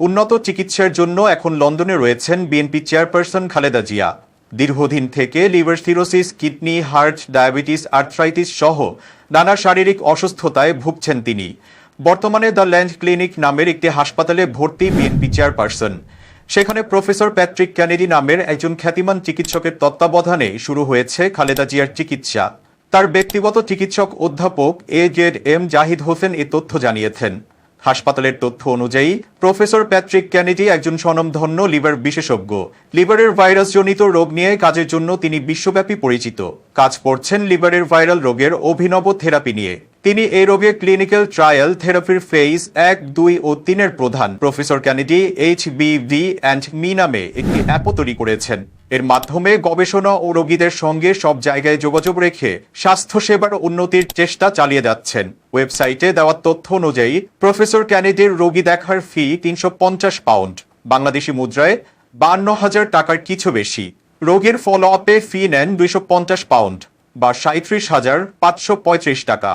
উন্নত চিকিৎসার জন্য এখন লন্ডনে রয়েছেন বিএনপি চেয়ারপারসন খালেদা জিয়া। দীর্ঘদিন থেকে liver cirrhosis, kidney, heart, diabetes, arthritis সহ নানা শারীরিক অসুস্থতায় ভুগছেন তিনি। বর্তমানে দ্য ল্যান্ড ক্লিনিক নামের একটি হাসপাতালে ভর্তি বিএনপি চেয়ারপারসন। সেখানে প্রফেসর প্যাট্রিক ক্যানেডি নামের একজন খ্যাতিমান চিকিৎসকের তত্ত্বাবধানে শুরু হয়েছে খালেদা জিয়ার চিকিৎসা। তার ব্যক্তিগত চিকিৎসক অধ্যাপক A Z M Zahid Hossain এ তথ্য জানিয়েছেন। হাসপাতালের তথ্য অনুযায়ী, প্রফেসর প্যাট্রিক ক্যানেডি একজন স্বনামধন্য লিভার বিশেষজ্ঞ। লিভারের ভাইরাসজনিত রোগ নিয়ে কাজের জন্য তিনি বিশ্বব্যাপী পরিচিত। কাজ করছেন লিভারের ভাইরাল রোগের অভিনব থেরাপি নিয়ে। তিনি এই রোগের ক্লিনিক্যাল ট্রায়াল থেরাপির ফেজ এক, দুই ও তিনের প্রধান। প্রফেসর ক্যানেডি, এইচ বিভি অ্যান্ড মি নামে একটি অ্যাপও তৈরি করেছেন। এর মাধ্যমে গবেষণা ও রোগীদের সঙ্গে সব জায়গায় যোগাযোগ রেখে স্বাস্থ্যসেবার উন্নতির চেষ্টা চালিয়ে যাচ্ছেন। ওয়েবসাইটে দেওয়া তথ্য অনুযায়ী, প্রফেসর ক্যানেডির রোগী দেখার ফি তিনশো পঞ্চাশ পাউন্ড। বাংলাদেশি মুদ্রায় বান্ন হাজার টাকার কিছু বেশি। রোগীর ফলো আপে ফি নেন দুইশো পঞ্চাশ পাউন্ড বা সাঁত্রিশ হাজার পাঁচশো পঁয়ত্রিশ টাকা।